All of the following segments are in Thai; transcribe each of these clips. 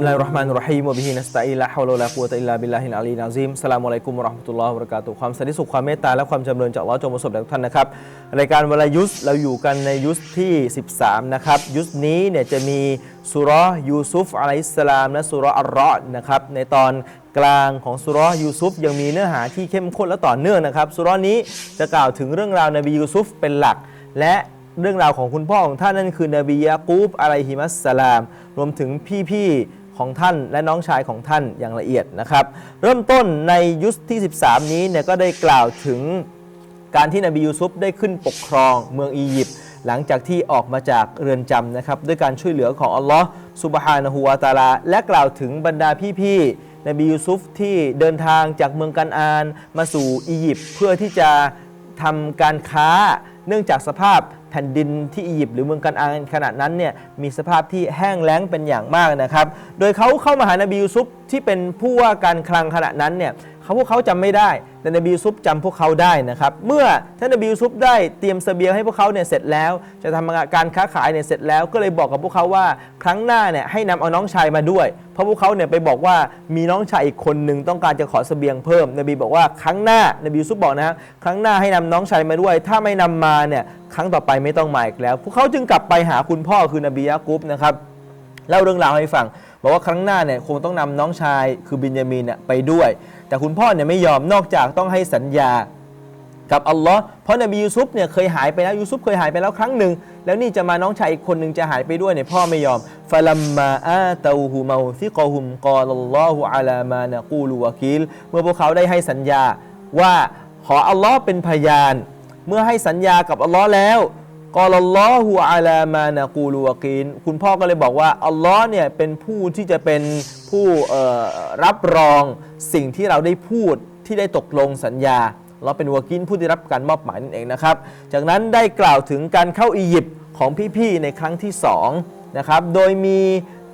มิลลาฮิรราะห์มานิรเราะฮีมวะบิฮินัสตะอีนลาฮาวลาลากุวะตะอิลลาบิลลาฮิลอาลีนอะซีมสลามุอะลัยกุมวะเราะห์มะตุลลอฮ์วะบะเราะกาตุความสันติสุขความเมตตาและความจำเริญจากอัลเลอฮ์จงประสบแด่ทุกท่านนะครับรายการวลายุสเราอยู่กันในยุสที่ 13 นะครับ ยุสนี้เนี่ยจะมีสุเราะห์ยูซุฟอะลัยฮิสสลามและสุเราะห์อัลเราะห์นะครับในตอนกลางของสุเราะห์ยูซุฟยังมีเนื้อหาที่เข้มข้นและต่อเนื่องนะครับสุเราะห์นี้จะกล่าวถึงเรื่องราวนบียูซุฟเป็นหลัก และเรื่องราวของคุณพ่อของท่านนั่นคือนบียากูบอะลัยฮิมัสสลาม รวมถึงพี่ๆ ของท่านและน้องชายของท่านอย่างละเอียดนะครับ เริ่มต้นในยุคที่ 13 นี้เนี่ยก็ได้กล่าวถึงการที่นบียูซุฟได้ขึ้นปกครองเมืองอียิปต์หลังจากที่ออกมาจากเรือนจำนะครับด้วยการช่วยเหลือของอัลลอฮ์ซุบฮานะฮูวาตาลา และกล่าวถึงบรรดาพี่ๆนบียูซุฟที่เดินทางจากเมืองกันอาน มาสู่อียิปต์เพื่อที่จะทำการค้า เนื่องจากสภาพ แผ่นดินที่อียิปต์หรือเมืองกันอานขณะนั้นเนี่ยมีสภาพที่แห้งแล้งเป็นอย่างมากนะครับ โดยเขาเข้ามาหานบียูซุฟที่เป็นผู้ว่าการคลังขณะนั้นเนี่ย เขาพวกเขาจำไม่ได้ แต่นบียูซุฟจำพวกเขาได้นะครับ เมื่อท่านนบียูซุฟได้เตรียมเสบียงให้พวกเขาเนี่ยเสร็จแล้ว จะทำการค้าขายเนี่ยเสร็จแล้ว ก็เลยบอกกับพวกเขาว่า ครั้งหน้าเนี่ยให้นำเอาน้องชายมาด้วย เพราะพวกเขาเนี่ยไปบอกว่ามีน้องชายอีกคนหนึ่งต้องการจะขอเสบียงเพิ่ม นบีบอกว่าครั้งหน้านบียูซุฟบอกนะครั้งหน้าให้นำน้องชายมาด้วย ถ้าไม่นำมาเนี่ยครั้งต่อไปไม่ต้องมาอีกแล้ว พวกเขาจึงกลับไปหาคุณพ่อคือนบียะกุบนะครับเล่าเรื่องราวให้ฟัง บอกว่าครั้งหน้าเนี่ยคงต้องนำน้องชายคือบินยามีนเนี่ยไปด้วย แต่คุณพ่อเนี่ยไม่ยอมนอกจากต้องให้สัญญากับอัลลอฮ์เพราะนบียูซุฟเนี่ยเคยหายไปแล้วยูซุฟเคยหายไปแล้วครั้งหนึ่ง แล้วนี่จะมาน้องชายอีกคนหนึ่งจะหายไปด้วยเนี่ยพ่อไม่ยอมฟาลัมมาอาตาฮูมาซิกอฮุมกอลลอฮุอะลามานะกูลูวะกิลเมื่อพวกเขาได้ให้สัญญาว่าขออัลลอฮ์เป็นพยาน เมื่อให้สัญญากับอัลลอฮ์แล้ว กอลลอฮุอะลามานะกูลูวกีนคุณพ่อก็เลยบอกว่า อัลลอฮ์เนี่ยเป็นผู้ที่จะเป็นผู้รับรองสิ่งที่เราได้พูดที่ได้ตกลงสัญญา เราเป็นวากินผู้ได้รับการมอบหมายนั่นเองนะครับ จากนั้นได้กล่าวถึงการเข้าอียิปต์ของพี่ๆในครั้งที่สองนะครับโดยมี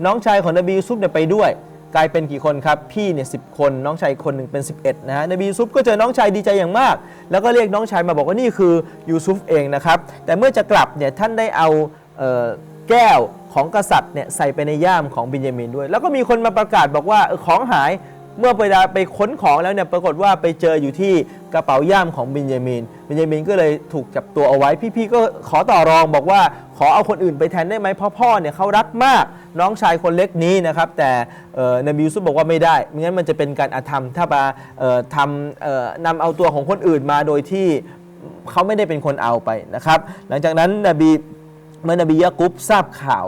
น้องชายของนบียูซุฟเนี่ยไปด้วย กลายเป็นกี่คนครับ พี่เนี่ยสิคน น้องชายคนหนึ่งเป็น 11 นะฮะนบียูซุฟก็เจอน้องชายดีใจอย่างมาก แล้วก็เรียกน้องชายมาบอกว่านี่คือยูซุฟเองนะครับ แต่เมื่อจะกลับเนี่ยท่านได้เอาเออแก้วของกษัตริย์เนี่ยใส่ไปในย่ามของบินยามินด้วย แล้วก็มีคนมาประกาศบอกว่าของหาย เมื่อไปดาไปค้นของแล้วเนี่ยปรากฏว่าไปเจออยู่ที่กระเป๋าย่ามของบินยามินบินยามินก็เลยถูกจับตัวเอาไว้พี่ๆก็ขอต่อรองบอกว่าขอเอาคนอื่นไปแทนได้ไหมเพราะพ่อเนี่ยเขารักมากน้องชายคนเล็กนี้นะครับแต่เนบียูซุบอกว่าไม่ได้ไม่งั้นมันจะเป็นการอาธรรมถ้ามาทำนำเอาตัวของคนอื่นมาโดยที่เขาไม่ได้เป็นคนเอาไปนะครับ หลังจากนั้นนบีเมื่อนบียะกุบทราบข่าว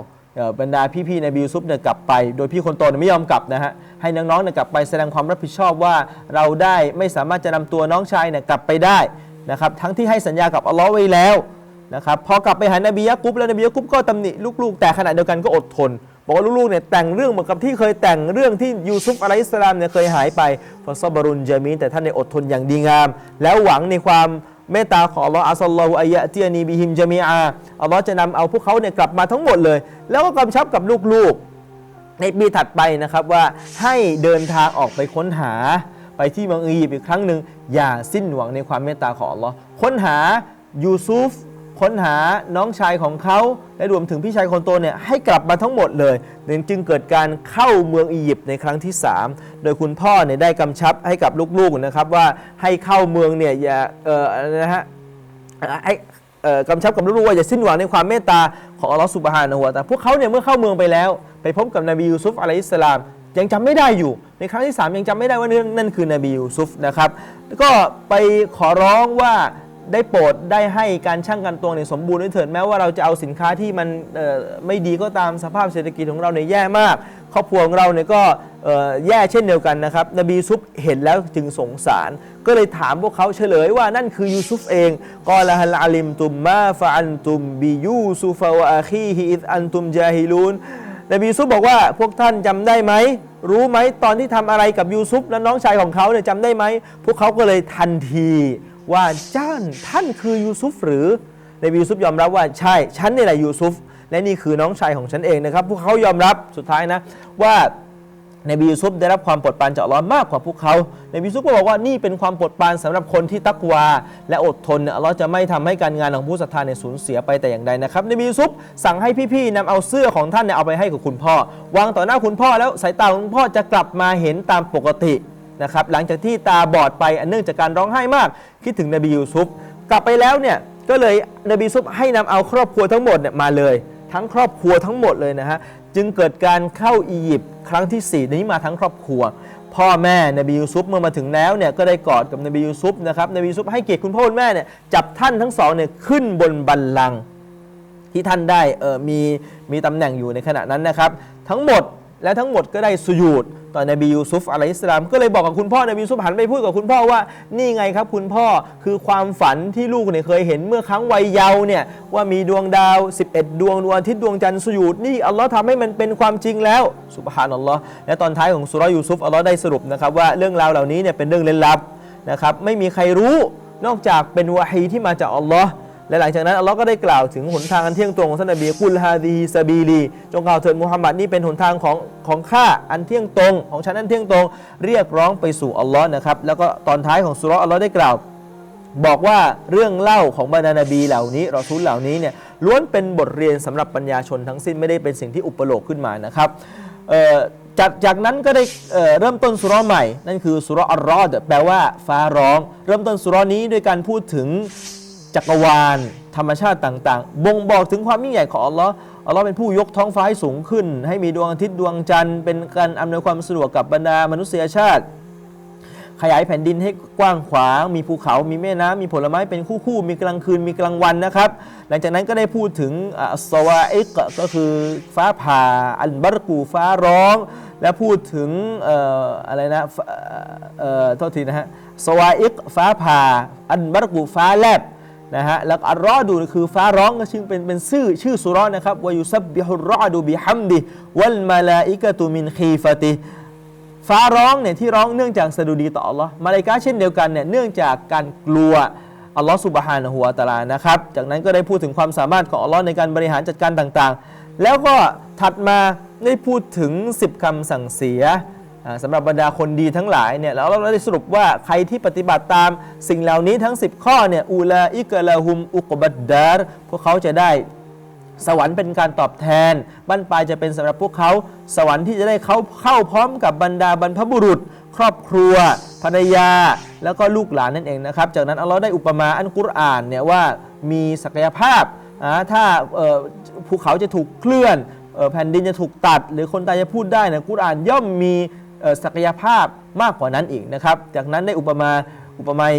บรรดาพี่ๆในบียูซุฟเนี่ยกลับไป โดยพี่คนโตเนี่ยไม่ยอมกลับนะฮะให้น้องๆเนี่ยกลับไปแสดงความรับผิดชอบว่าเราได้ไม่สามารถจะนำตัวน้องชายเนี่ยกลับไปได้นะครับทั้งที่ให้สัญญากับอัลลอฮ์ไว้แล้วนะครับพอกลับไปหานบียะกุบแล้วนบียะกุบก็ตำหนิลูกๆ แต่ขณะเดียวกันก็อดทนบอกว่าลูกๆเนี่ยแต่งเรื่องเหมือนกับที่เคยแต่งเรื่องที่ยูซุฟอะลัยฮิสลามเนี่ยเคยหายไปฟาซบรุนจามีนแต่ท่านในยอดทนอย่างดีงาม แล้วหวังในความ เมตตาของอัลลอฮ์อัสลลอฮุอายะตียนีบิฮิมจามีอาอัลลอฮ์จะนำเอาพวกเขาเนี่ยกลับมาทั้งหมดเลย แล้วก็กำชับกับลูกๆ ในปีถัดไปนะครับว่าให้เดินทางออกไปค้นหาไปที่เมืองอียิปต์อีกครั้งหนึ่งอย่าสิ้นหวังในความเมตตาของอัลลอฮ์ค้นหายูซุฟ ค้นหาน้องชายของเขาและรวมถึงพี่ชายคนโตเนี่ยให้กลับมาทั้งหมดเลยจึงเกิดการเข้าเมืองอียิปต์ในครั้งที่ 3 โดยคุณพ่อเนี่ยได้กำชับให้กับลูกๆนะครับว่าให้เข้าเมืองเนี่ยอย่าเออนะฮะให้เอ่อกำชับกับลูกๆว่าอย่าสิ้นหวังในความเมตตาของอัลลอฮฺสุบฮานะฮูวะตาพวกเขาเนี่ยเมื่อเข้าเมืองไปแล้ว ไปพบกับนบียูซุฟอะลัยฮิสลามยังจำไม่ได้อยู่ ในครั้งที่ 3 ยังจำไม่ได้ว่านั่นคือนบียูซุฟนะครับก็ไปขอร้องว่า ได้โปรดได้ให้การช่างกันตวงเนี่ยสมบูรณ์ด้วยเถิดแม้ว่าเราจะเอาสินค้าที่มันไม่ดีก็ตามสภาพเศรษฐกิจของเราเนี่ยแย่มาก ครอบครัวของเราเนี่ยก็แย่เช่นเดียวกันนะครับ นบีซุฟเห็นแล้วจึงสงสาร ก็เลยถามพวกเขาเฉลยว่านั่นคือยูซุฟเองกอละฮัลอาลิมตุมมาฟะอันตุมบิยูซุฟะวะอาคีฮิอิดอันตุมจาฮิลูนนบียูซุฟบอกว่าพวกท่านจำได้ไหม รู้ไหมตอนที่ทำอะไรกับยูซุฟและน้องชายของเขาเนี่ยจำได้ไหม พวกเขาก็เลยทันที ว่าเจ้านท่านคือยูซุฟหรือในบียูซุฟยอมรับว่าใช่ฉันนี่แหละยูซุฟและนี่คือน้องชายของฉันเองนะครับ พวกเขายอมรับสุดท้ายนะว่านบียูซุฟได้รับความโปรดปรานจากอัลลอฮ์มากกว่าพวกเขานบียูซุฟก็บอกว่านี่เป็นความโปรดปรานสำหรับคนที่ตักวา และอดทนเนี่ยอัลลอฮ์จะไม่ทำให้การงานของผู้ศรัทธาเนี่ยสูญเสียไปแต่อย่างใดนะครับนบียูซุฟสั่งให้พี่ๆนำเอาเสื้อของท่านเนี่ยเอาไปให้กับคุณพ่อ วางต่อหน้าคุณพ่อแล้วสายตาของคุณพ่อจะกลับมาเห็นตามปกติ นะครับหลังจากที่ตาบอดไปอันเนื่องจากการร้องไห้มาก คิดถึงนบียูซุฟกลับไปแล้วเนี่ยก็เลยนบียูซุฟให้นำเอาครอบครัวทั้งหมดเนี่ยมาเลย ทั้งครอบครัวทั้งหมดเลยนะฮะจึงเกิดการเข้าอียิปต์ครั้งที่4นี้มาทั้งครอบครัว พ่อแม่นบียูซุฟเมื่อมาถึงแล้วเนี่ยก็ได้กอดกับนบียูซุฟนะครับนบียูซุฟให้เกียรติคุณพ่อคุณแม่เนี่ยจับท่านทั้งสองเนี่ยขึ้นบนบัลลังก์ที่ท่านได้เออมีมีตำแหน่งอยู่ในขณะนั้นนะครับ ทั้งหมด และทั้งหมดก็ได้สุญูดต่อนบียูซุฟอะลัยฮิสสลามก็เลยบอกกับคุณพ่อนบียูซุฟหันไปพูดกับคุณพ่อว่า นี่ไงครับคุณพ่อคือความฝันที่ลูกเนี่ยเคยเห็นเมื่อครั้งวัยเยาว์เนี่ยว่ามีดวงดาว 11 ดวงดวงอาทิตย์ดวงจันทร์สุญูดนี่อัลลอฮ์ทำให้มันเป็นความจริงแล้วสุบฮานอัลลอฮ์และตอนท้ายของสุรยูซุฟอัลลอฮ์ได้สรุปนะครับว่าเรื่องราวเหล่านี้เนี่ยเป็นเรื่องเล่นลับนะครับไม่มีใครรู้นอกจากเป็นวะฮีที่มาจากอัลลอฮ์ และหลังจากนั้นอัลลอฮ์ก็ได้กล่าวถึงหนทางอันเที่ยงตรงของท่านนบีกุลฮาดีซาบีลีจงกล่าวเถิดมุฮัมมัดนี่เป็นหนทางของของข้าอันเที่ยงตรง ของฉันอันเที่ยงตรง เรียกร้องไปสู่อัลลอฮ์นะครับแล้วก็ตอนท้ายของสุราะอัลลอฮ์ได้กล่าว บอกว่าเรื่องเล่าของบรรดานบีเหล่านี้รอซูลเหล่านี้เนี่ยล้วนเป็นบทเรียนสำหรับปัญญาชนทั้งสิ้นไม่ได้เป็นสิ่งที่อุปโลกขึ้นมานะครับจากจากนั้นก็ได้เเริ่มต้นสุราะใหม่ นั่นคือสุราะอัลรอดแปลว่าฟ้าร้อง เริ่มต้นสุรนี้ด้วยการพูดถึง จักรวาล ธรรมชาติต่างๆ บ่งบอกถึงความยิ่งใหญ่ของอัลลอฮ์อัลลอฮ์เป็นผู้ยกท้องฟ้าให้สูงขึ้น ให้มีดวงอาทิตย์ดวงจันทร์เป็นการอำนวยความสะดวกกับบรรดามนุษยชาติ ขยายแผ่นดินให้กว้างขวาง มีภูเขา มีแม่น้ำมีผลไม้เป็นคู่ๆมีกลางคืนมีกลางวันนะครับ หลังจากนั้นก็ได้พูดถึงอัสซาวาอิกก็คือฟ้าผ่าอันบัรกูฟ้าร้อง และพูดถึงอออะไรนะเอ่อโทษทีนะฮะสวาอิกฟ้าผ่า อันบัรกูฟ้าแลบ นะฮะแล้วอัลรอดูคือฟ้าร้องก็ชื่อเป็นเป็นชื่อชื่อสุราะห์นะครับวายุซับบิฮุรอดูบิฮัมดิวัลมาลาอิกะตุมินคีฟะติฟ้าร้องเนี่ยที่ร้องเนื่องจากสะดุดีต่ออัลลอฮ์มาลาอิกะเช่นเดียวกันเนี่ยเนื่องจากการกลัวอัลลอฮ์สุบฮานะฮูวะตะอาลานะครับจากนั้นก็ได้พูดถึงความสามารถของอัลลอฮ์ในการบริหารจัดการต่างๆ แล้วก็ถัดมาได้พูดถึง 10คำสั่งเสีย สำหรับบรรดาคนดีทั้งหลายเนี่ยแล้วเราได้สรุปว่าใครที่ปฏิบัติตามสิ่งเหล่านี้ทั้ง 10 ข้อเนี่ยอูลาอิกะลาฮุมอุกบัดดารพวกเขาจะได้สวรรค์เป็นการตอบแทนบั้นปลายจะเป็นสำหรับพวกเขา สวรรค์ที่จะได้เขาเข้าพร้อมกับบรรดาบรรพบุรุษ ครอบครัว ภรรยา แล้วก็ลูกหลานนั่นเองนะครับ จากนั้นอัลลอฮ์ได้อุปมาอันกุรอานเนี่ยว่ามีศักยภาพถ้าภูเขาจะถูกเคลื่อนออแผ่นดินจะถูกตัด หรือคนตายจะพูดได้เนยกุรอานย่อมมี ศักยภาพมากกว่านั้นอีกนะครับ จากนั้นได้อุปมาอุปไมย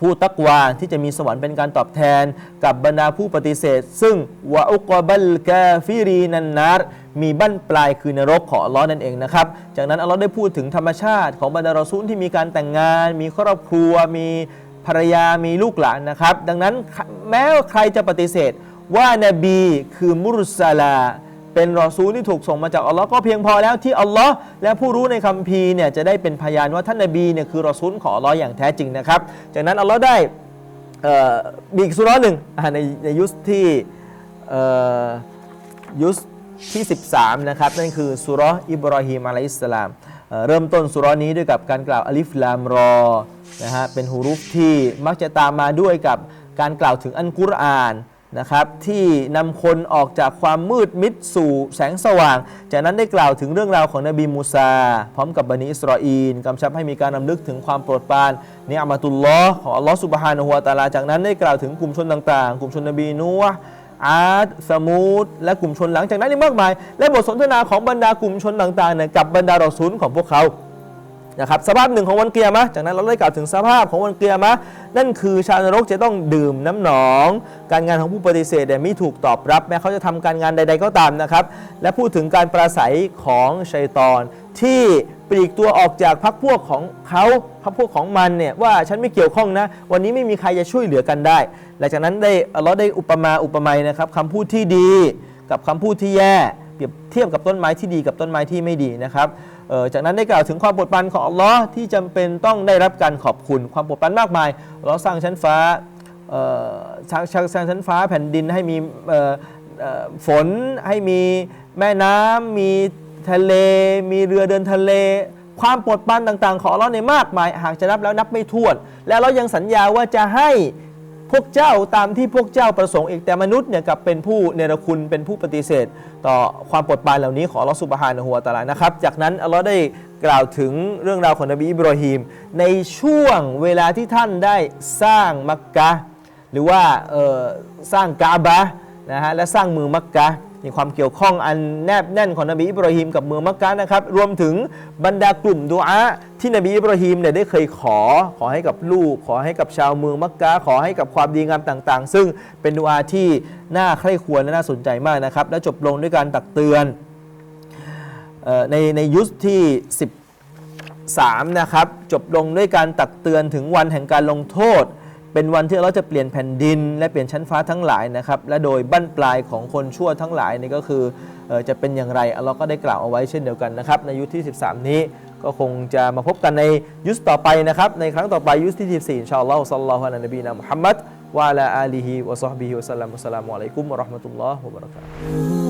ผู้ตักวาที่จะมีสวรรค์เป็นการตอบแทน กับบรรดาผู้ปฏิเสธ ซึ่งวะอุกบัลกาฟิรีนันนารมีบั้นปลายคือนรกของอัลลอฮ์นั่นเองนะครับ จากนั้นอัลลอฮ์ได้พูดถึงธรรมชาติของบรรดารอซูลที่มีการแต่งงาน มีครอบครัว มีภรรยามีลูกหลานนะครับ ดังนั้นแม้ว่าใครจะปฏิเสธว่านบีคือมุรุสลา เป็นรอซูลที่ถูกส่งมาจากอัลลอฮ์ก็เพียงพอแล้วที่อัลลอฮ์และผู้รู้ในคัมภีร์เนี่ยจะได้เป็นพยานว่าท่านนบีเนี่ยคือรอซูลของอัลลอฮ์อย่างแท้จริงนะครับ จากนั้นอัลลอฮ์ได้มีอีกสุราะห์หนึ่งในในยุสที่ยุสที่ 13 นะครับ นั่นคือสุราะอิบราฮิมอะลัยฮิสลามเริ่มต้นสุราะนี้ด้วยกับการกล่าวอัลิฟลามรอนะฮะเป็นฮูรุฟที่มักจะตามมาด้วยกับการกล่าวถึงอันกุรอาน นะครับที่นำคนออกจากความมืดมิดสู่แสงสว่าง จากนั้นได้กล่าวถึงเรื่องราวของนบีมูซา พร้อมกับบันิอิสราเอลกำชับให้มีการนำลึกถึงความโปรดปรานเนียมาตุลลอฮ์ของอัลลอฮ์สุบฮานะฮูวะตาลา จากนั้นได้กล่าวถึงกลุ่มชนต่างๆ กลุ่มชนนบีนูห์อาดสมูดและกลุ่มชนหลังจากนั้นอีกมากมาย และบทสนทนาของบรรดากลุ่มชนต่างๆเนี่ยกับบรรดารอซูลของพวกเขา นะครับสภาพหนึ่งของวันเกียร์มะจากนั้นเราได้กล่าวถึงสภาพของวันเกียร์มะนั่นคือชาวนรกจะต้องดื่มน้ำหนอง การงานของผู้ปฏิเสธเนี่ยไม่ถูกตอบรับ แม้เขาจะทำการงานใด ๆก็ตามนะครับและพูดถึงการปราศัยของชัยตอน ที่ปลีกตัวออกจากพรรคพวกของเขาพรรคพวกของมันเนี่ยว่าฉันไม่เกี่ยวข้องนะ วันนี้ไม่มีใครจะช่วยเหลือกันได้หลังจากนั้นได้เราได้อุปมาอุปไมยนะครับคำพูดที่ดีกับคำพูดที่แย่เปรียบเทียบกับต้นไม้ที่ดีกับต้นไม้ที่ไม่ดีนะครับ จากนั้นได้กล่าวถึงความโปรดปรานของอัลลอฮ์ที่จำเป็นต้องได้รับการขอบคุณความโปรดปรานมากมายเราสร้างชั้นฟ้าสร้างสร้างชั้นฟ้าแผ่นดินให้มีฝนให้มีแม่น้ำมีทะเล มีเรือเดินทะเล ความโปรดปรานต่าง ๆ ของอัลเลาในมากมาย หากจะนับแล้วนับไม่ถ้วน และเรายังสัญญาว่าจะให้ วกเจ้าตามที่พวกเจ้าประสงค์อีกแต่มนุษย์เนี่ยกับเป็นผู้เนรคุณเป็นผู้ปฏิเสธ ต่อความปลดปลานเหล่านี้ของอัลลอฮฺสุบฮานะฮูวตาลานะครับ จากนั้นอัลลอฮ์ได้กล่าวถึงเรื่องราวของนบีอิบรอฮีม ในช่วงเวลาที่ท่านได้สร้างมักกะหรือว่าสร้างกาบะนะฮะและสร้างเมืองมักกะ มีความเกี่ยวข้องอันแนบแน่นของนบีอิบราฮิมกับเมืองมักกะนะครับ รวมถึงบรรดากลุ่มดุอาที่นบีอิบราฮิมเนี่ยได้เคยขอ ขอให้กับลูก ขอให้กับชาวเมืองมักกะขอให้กับความดีงามต่างๆ ซึ่งเป็นดุอาที่น่าใคร่ควรและน่าสนใจมากนะครับ และจบลงด้วยการตักเตือนออในในยุคที่13นะครับจบลงด้วยการตักเตือนถึงวันแห่งการลงโทษ เป็นวันที่เราจะเปลี่ยนแผ่นดิน และเปลี่ยนชั้นฟ้าทั้งหลายนะครับ และโดยบั้นปลายของคนชั่วทั้งหลายนี่ก็คือออจะเป็นอย่างไรเลอฮ์ก็ได้กล่าวเอาไว้เช่นเดียวกันนะครับ ในยุคที่ 13 นี้ก็คงจะมาพบกันในยุคต่อไปนะครับ ในครั้งต่อไปยุคที่14ชาอัลลอสัลลัลลอฮุอะลัยนบีนะมุฮัมมัดวะลาอาลีฮิวะซอฮบิฮิวะสัลลัมอัสสลามุอะลัยกุมวะเราะห์มะตุลลอฮ์วะบะเราะกาตุฮ์